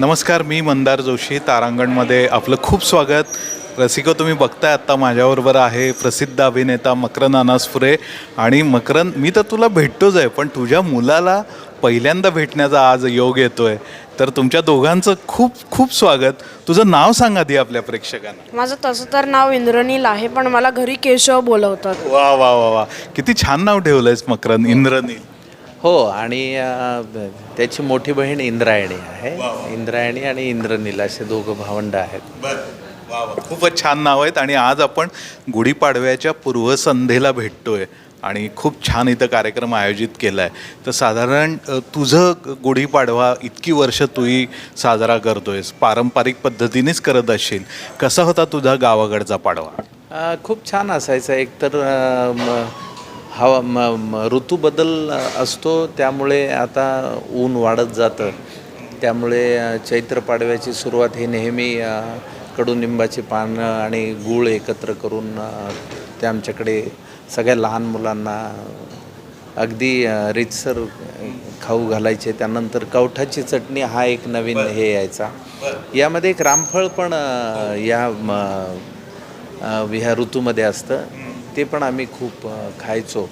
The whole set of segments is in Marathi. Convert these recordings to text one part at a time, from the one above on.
नमस्कार मी मंदार जोशी तारांगणमध्ये आपलं खूप स्वागत. रसिको तुम्ही बघताय आत्ता माझ्याबरोबर आहे प्रसिद्ध अभिनेता मकरन अनासपुरे. आणि मकरन मी तर तुला भेटतोच आहे पण तुझ्या मुलाला पहिल्यांदा भेटण्याचा आज योग येतोय. तर तुमच्या दोघांचं खूप खूप स्वागत. तुझं नाव सांग आधी आपल्या प्रेक्षकांना. माझं तसं तर नाव इंद्रनील आहे पण मला घरी केशव बोलवतात. वा वा वा वा. किती छान नाव ठेवलंयस मकरन इंद्रनील. हो आणि त्याची मोठी बहीण इंद्रायणी आहे. इंद्रायणी आणि इंद्रनील असे दोघं भावंड आहेत. खूपच छान नाव आहेत आणि आज आपण गुढीपाडव्याच्या पूर्वसंध्येला भेटतोय आणि खूप छान इथं कार्यक्रम आयोजित केला आहे तर साधारण तुझं गुढीपाडवा इतकी वर्ष तूही साजरा करतोयस पारंपरिक पद्धतीनेच करत असशील. कसा होता तुझा गावाकडचा पाडवा? खूप छान असायचं. एकतर हवा म म- ऋतू बदल असतो त्यामुळे आता ऊन वाढत जातं. त्यामुळे चैत्र पाडव्याची सुरुवात ही नेहमी कडुनिंबाची पानं आणि गूळ एकत्र करून ते आमच्याकडे सगळ्या लहान मुलांना अगदी अ, रीतसर खाऊ घालायचे. त्यानंतर कवठाची चटणी हा एक नवीन हे यायचा. यामध्ये एक रामफळ पण या ह्या ऋतूमध्ये असतं. ते पण आम्ही खूप खायचो.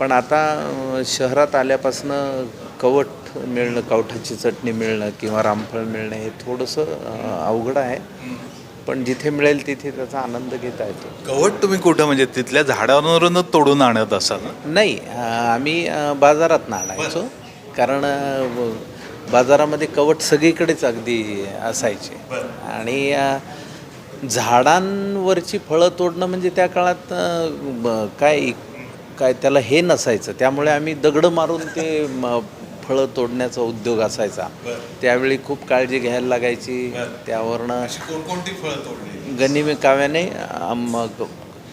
पण आता शहरात आल्यापासनं कवट मिळणं कवठाची चटणी मिळणं किंवा रामफळ मिळणं हे थोडंसं अवघड आहे. पण जिथे मिळेल तिथे त्याचा आनंद घेता येतो. कवट तुम्ही कुठं? म्हणजे तिथल्या झाडांवरूनच तोडून आणत असाल नाही आम्ही बाजारात आणायचो. कारण बाजारामध्ये कवट सगळीकडेच अगदी असायचे. आणि झाडांवरची फळं तोडणं म्हणजे त्या काळात काय काय त्याला हे नसायचं. त्यामुळे आम्ही दगडं मारून ते फळं तोडण्याचा उद्योग असायचा. त्यावेळी खूप काळजी घ्यायला लागायची. त्यावरनं कोणकोणती फळं तोडली? गनिमी काव्याने मग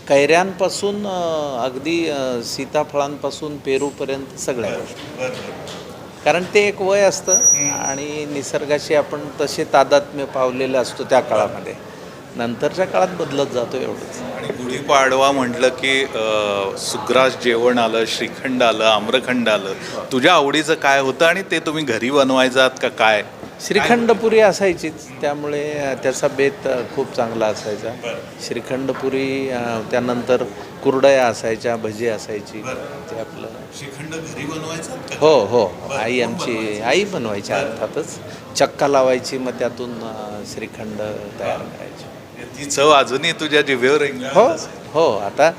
कैऱ्यांपासून अगदी सीताफळांपासून पेरूपर्यंत सगळ्या गोष्टी. कारण ते एक वय असतं आणि निसर्गाशी आपण तसे तादात्म्य पावलेले असतो त्या काळामध्ये. नंतरच्या काळात बदलत जातो एवढंच. आणि गुढीपाडवा म्हटलं की सुग्रास जेवण आलं श्रीखंड आलं आम्रखंड आलं. तुझ्या आवडीचं काय होतं आणि ते तुम्ही घरी बनवायचात का काय? श्रीखंडपुरी असायचीच त्यामुळे त्याचा बेत खूप चांगला असायचा. श्रीखंडपुरी त्यानंतर कुरडया असायच्या भजी असायची. ते आपलं श्रीखंड घरी बनवायचा हो हो. आई आमची आई बनवायची अर्थातच. चक्का लावायची मग त्यातून श्रीखंड तयार करायची. ती चव अजूनही तुझ्या जिभेवर रेंगाळत हो असेल. हो आता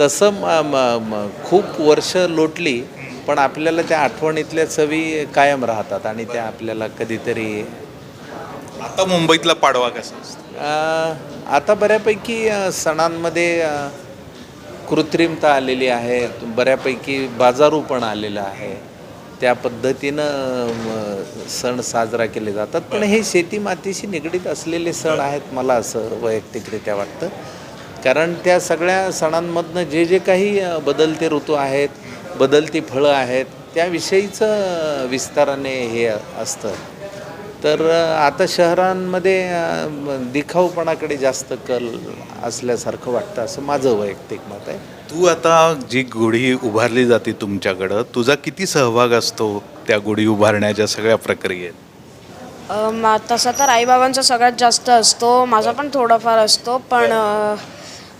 तसं म- म- म- खूप वर्ष लोटली पण आपल्याला त्या आठवणीतल्या चवी कायम राहतात आणि त्या आपल्याला कधीतरी आता मुंबईतला पाडवा कसा असतो? अ, आता बऱ्यापैकी अ, सणांमध्ये अ, कृत्रिमता आलेली आहे बऱ्यापैकी बाजारू पण आलेला आहे. त्या पद्धतीनं सण साजरा केले जातात. पण हे शेती मातीशी निगडीत असलेले सण आहेत मला असं वैयक्तिकरित्या वाटतं. कारण त्या सगळ्या सणांमधनं जे जे काही बदलते ऋतू आहेत बदलती फळं आहेत त्याविषयीचं विस्ताराने हे असतं. तर आता शहरांमध्ये दिखाऊपणाकडे जास्त कल असल्यासारखं वाटतं असं माझं वैयक्तिक मत आहे. तू आता जी गुढी उभारली जाते तुमच्याकडं तुझा किती सहभाग असतो त्या गुढी उभारण्याच्या सगळ्या प्रक्रियेत? मा तसा तर आईबाबांचा सगळ्यात जास्त असतो माझा पण थोडाफार असतो पण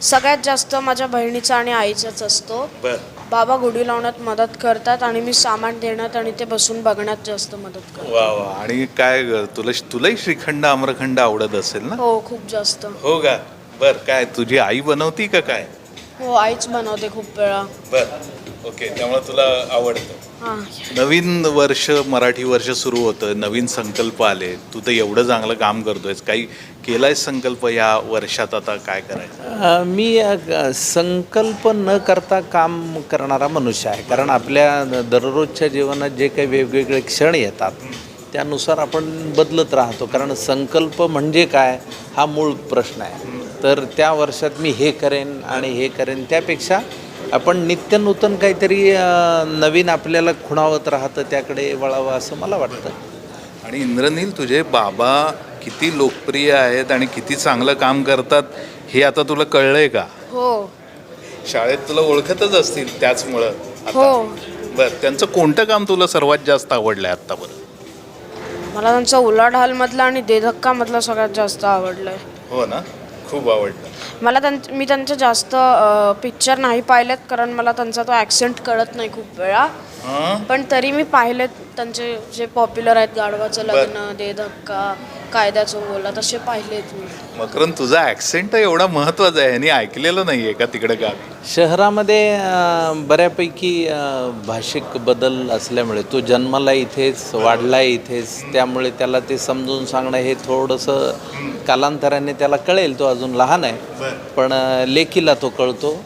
सगळ्यात जास्त माझ्या बहिणीचा आणि आईचाच असतो. बर. बाबा गुढी लावण्यात मदत करतात आणि मी सामान देण्यात आणि ते बसून बघण्यात जास्त मदत करतो वा वा. आणि काय ग, तुला तुलाही श्रीखंड आम्रखंड आवडत असेल ना? हो खूप जास्त. हो का? बर काय तुझी आई बनवती का काय? हो आईच बनवते खूप वेळा. बर. ओके त्यामुळे तुला आवडतं. नवीन वर्ष मराठी वर्ष सुरू होतं नवीन संकल्प आले तू तर एवढं चांगलं काम करतोयस. काही केलाय संकल्प या वर्षात आता काय करायचं? मी संकल्प न करता काम करणारा मनुष्य आहे. कारण आपल्या दररोजच्या जीवनात जे काही वेगवेगळे क्षण येतात त्यानुसार आपण बदलत राहतो. कारण संकल्प म्हणजे काय हा मूळ प्रश्न आहे. तर त्या वर्षात मी हे करेन आणि हे करेन त्यापेक्षा आपण नित्य नूतन काहीतरी नवीन आपल्याला खुणावत राहतं त्याकडे वळावं असं मला वाटतं. आणि इंद्रनील तुझे बाबा किती लोकप्रिय आहेत आणि किती चांगलं काम करतात हे आता तुला कळलंय का? हो. शाळेत तुला ओळखतच असतील त्याचमुळं. हो. बर त्यांचं कोणतं काम तुला सर्वात जास्त आवडलंय आत्तापर्यंत? मला त्यांचं उलाढालमधलं आणि देधक्कामधलं सगळ्यात जास्त आवडलं आहे हो ना? खूप आवडलं. मला त्यां मी त्यांचे जास्त पिक्चर नाही पाहिलेत कारण मला त्यांचा तो ॲक्सेंट कळत नाही खूप वेळा. पण तरी मी पाहिलेत त्यांचे जे पॉप्युलर आहेत गाढवाचं लग्न दे धक्का कायद्याचं बोला तसे पाहिलेत मी. मकरंद तुझा ॲक्सेंट एवढा महत्त्वाचा आहे. ह्यांनी ऐकलेलं नाही आहे का तिकडे गावी? शहरामध्ये अं, बऱ्यापैकी अं, भाषिक बदल असल्यामुळे तो जन्माला इथेच वाढला इथेच त्यामुळे त्याला ते समजून सांगणं हे थोडंसं कालांतराने त्याला कळेल. तो अजून लहान आहे. पण अं, लेकीला तो कळतो.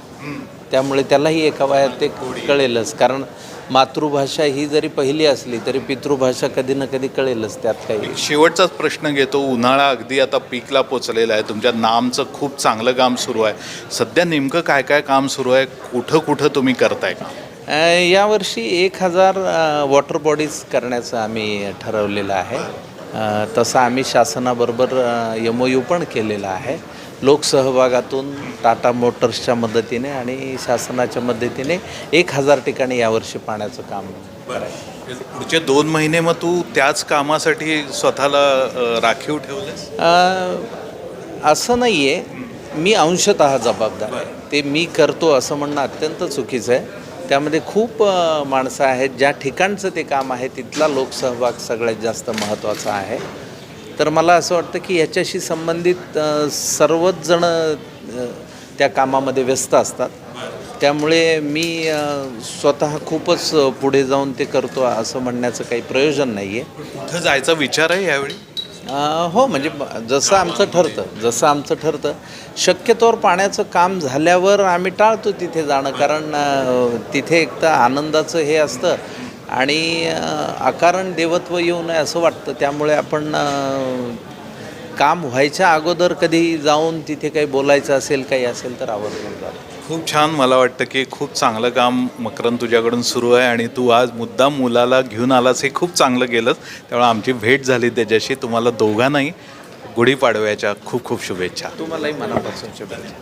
त्यामुळे त्यालाही एका वयात ते कळेलच. कारण मातृभाषा ही जरी पहिली असली तरी पितृभाषा कधी ना कधी कळेलच त्यात काही. शेवटचाच प्रश्न घेतो. उन्हाळा अगदी आता पीकला पोचलेला आहे. तुमच्या नामचं खूप चांगलं काम सुरू आहे. सध्या नेमकं काय काय काम सुरू आहे? कुठं कुठं तुम्ही करताय यावर्षी एक हजार वॉटर बॉडीज करण्याचं आम्ही ठरवलेलं आहे. तसं आम्ही शासनाबरोबर एम ओ यू पण केलेला आहे. लोकसहभागातून टाटा मोटर्सच्या मदतीने आणि शासनाच्या मदतीने एक हजार ठिकाणी यावर्षी पाण्याचं काम करायचं. पुढचे दोन महिने मग तू त्याच कामासाठी स्वतःला राखीव ठेवलेस? असं नाही आहे मी अंशतः जबाबदार आहे. ते मी करतो असं म्हणणं अत्यंत चुकीचं आहे. त्यामध्ये खूप माणसं आहेत. ज्या ठिकाणचं ते काम आहे तिथला लोकसहभाग सगळ्यात जास्त महत्त्वाचा आहे. तर मला असं वाटतं की ह्याच्याशी संबंधित सर्वच जण त्या कामामध्ये व्यस्त असतात. त्यामुळे मी स्वतः खूपच पुढे जाऊन ते करतो असं म्हणण्याचं काही प्रयोजन नाही आहे कुठं जायचा विचार आहे यावेळी? हो म्हणजे जसं आमचं ठरतं जसं आमचं ठरतं. शक्यतोवर पाण्याचं काम झाल्यावर आम्ही टाळतो तिथे जाणं कारण तिथे एक तर आनंदाचं हे असतं. आणि अकारण देवत्व येऊ नये असं वाटतं. त्यामुळे आपण काम व्हायच्या अगोदर कधी जाऊन तिथे काही बोलायचं असेल काही असेल तर आवर्जून जातो खूप छान मला वाटतं की खूप चांगलं काम मकरंद तुझ्याकडून सुरू आहे आणि तू आज मुद्दाम मुलाला घेऊन आलास हे खूप चांगलं केलंस. त्यामुळे आमची भेट झाली त्याच्याशी. तुम्हाला दोघांनाही गुढीपाडव्याच्या खूप खूप शुभेच्छा. तुम्हालाही मनापासून शुभेच्छा.